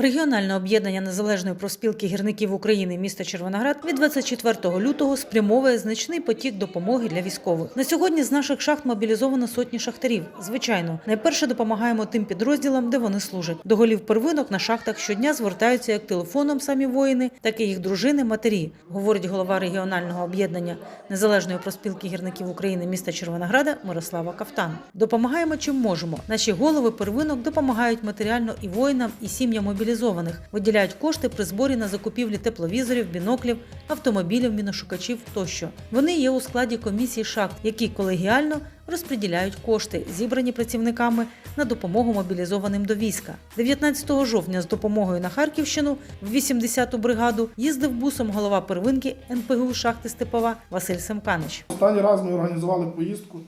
Регіональне об'єднання Незалежної профспілки гірників України міста Червоноград від 24 лютого спрямовує значний потік допомоги для військових. На сьогодні з наших шахт мобілізовано сотні шахтарів. Звичайно, найперше допомагаємо тим підрозділам, де вони служать. До голів первинок на шахтах щодня звертаються як телефоном самі воїни, так і їх дружини, матері, говорить голова регіонального об'єднання Незалежної профспілки гірників України міста Червонограда Мирослава Кафтан. Допомагаємо чим можемо. Наші голови первинок допомагають матеріально і воїнам, і сім'ям мобілізованих, виділяють кошти при зборі на закупівлі тепловізорів, біноклів, автомобілів, міношукачів тощо. Вони є у складі комісії шахт, які колегіально розподіляють кошти, зібрані працівниками на допомогу мобілізованим до війська. 19 жовтня з допомогою на Харківщину в 80-ту бригаду їздив бусом голова первинки НПГУ шахти Степова Василь Семканич. Останній раз ми організували поїздку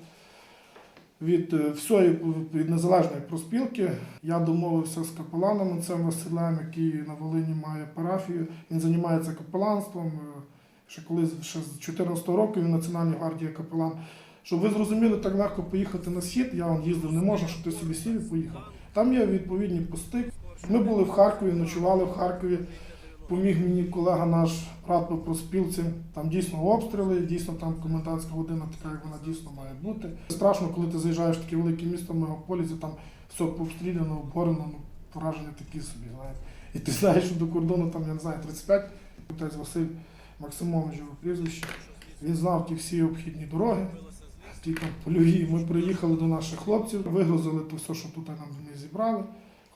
від е, всієї від незалежної проспілки. Я домовився з капеланом цим Василем, який на Волині має парафію. Він займається капеланством. е, Ще коли ще з 14 року він Національній гвардії капелан. Щоб ви зрозуміли, так легко поїхати на схід, я вон їздив, не можна, щоб ти собі сів і поїхав. Там є відповідні пости. Ми були в Харкові, ночували в Харкові. Поміг мені колега наш брат по проспілці. Там дійсно обстріли, дійсно там комендантська година така, як вона дійсно має бути. Страшно, коли ти заїжджаєш в таке велике місто мегаполісі, там все пообстріляно, обгорено, ну враження такі собі, знаєш. І ти знаєш, що до кордону там, я не знаю, 35, отець Василь Максимович його прізвище. Він знав ті всі обхідні дороги, ті там польові. Ми приїхали до наших хлопців, вигрузили те все, що тут нам зібрали.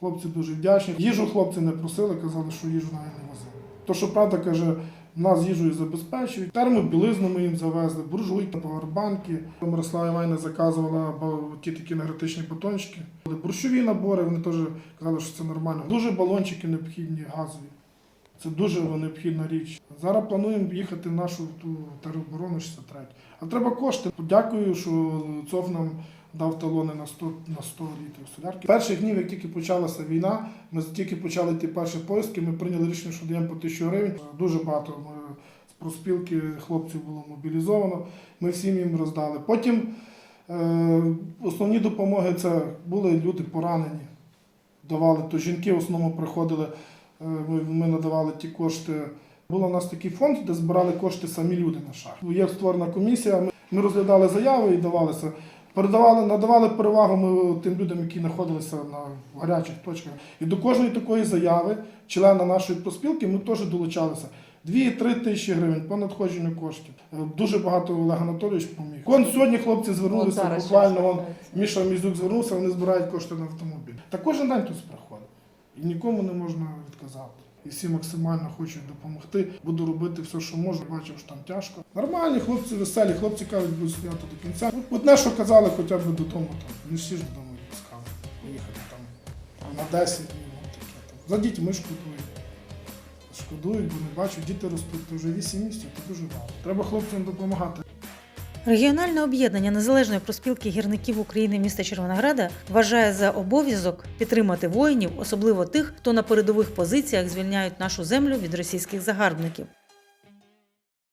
Хлопці дуже вдячні. Їжу хлопці не просили, казали, що їжу навіть не возили. То, що правда каже, нас їжею забезпечують. Термобілизну ми їм завезли, буржуйки, павербанки. Мирослава Іванівна заказувала ті такі енергетичні батончики. Борщові набори, вони теж казали, що це нормально. Дуже балончики необхідні, газові. Це дуже необхідна річ. Зараз плануємо їхати в нашу ту тероборону 63. А треба кошти. Дякую, що ЦОВ нам дав талони на 100, на 100 літрів солярки. Перших днів, як тільки почалася війна, ми тільки почали ті перші поїздки, ми прийняли рішення, що даємо по 1000 гривень. Дуже багато ми, з проспілки хлопців було мобілізовано. Ми всім їм роздали. Потім е, основні допомоги це були люди поранені, давали, то жінки в основному приходили. Е, Ми, надавали ті кошти. Був у нас такий фонд, де збирали кошти самі люди на шах. Є створена комісія. Ми розглядали заяви і давалися. Передавали, надавали перевагу ми тим людям, які знаходилися на гарячих точках. І до кожної такої заяви, члена нашої проспілки, ми теж долучалися. 2-3 тисячі гривень по надходженню коштів. Е, Дуже багато Олег Анатолійович поміг. Вон сьогодні хлопці звернулися буквально. Вон, Міша Мізюк звернувся, вони збирають кошти на автомобіль. Та кожен день тут приходить. І нікому не можна відказати. І всі максимально хочуть допомогти. Буду робити все, що можу. Бачив, що там тяжко. Нормальні хлопці веселі, хлопці кажуть, будуть стояти до кінця. Одне, що казали, хоча б додому. Не всі ж додому відпускали. Поїхати там на 10 днів. За дітьми шкодують. Шкодують, бо не бачу, діти ростуть, то вже 8 місяців, це дуже багато. Треба хлопцям допомагати. Регіональне об'єднання Незалежної проспілки гірників України міста Червонограда вважає за обов'язок підтримати воїнів, особливо тих, хто на передових позиціях звільняють нашу землю від російських загарбників.